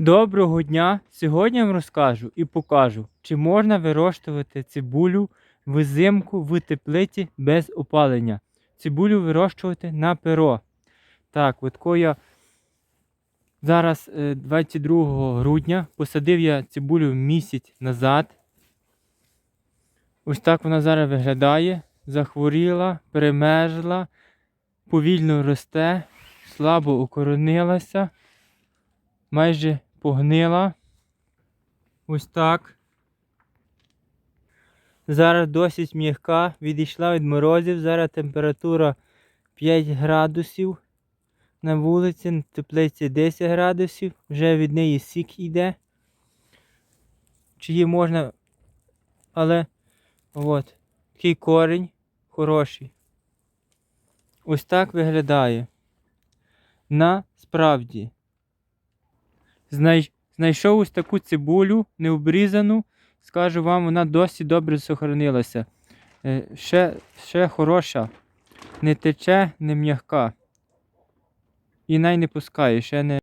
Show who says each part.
Speaker 1: Доброго дня! Сьогодні я вам розкажу і покажу, чи можна вирощувати цибулю взимку в теплиці без опалення. Цибулю вирощувати на перо. Так, от я зараз е, 22 грудня посадив я цибулю місяць назад. Ось так вона зараз виглядає. Захворіла, перемерзла, повільно росте, слабо укоронилася майже погнила. Ось так. Зараз досить м'яка, відійшла від морозів. Зараз температура 5 градусів. На вулиці, на теплиці 10 градусів. Вже від неї сік йде. Чи її можна. Але от, такий корінь хороший. Ось так виглядає. Насправді. Знай... Знайшов ось таку цибулю необрізану. Скажу вам, вона досі добре сохранилася. Е, ще, ще хороша. Не тече, не м'яка. І най не пускає, ще не.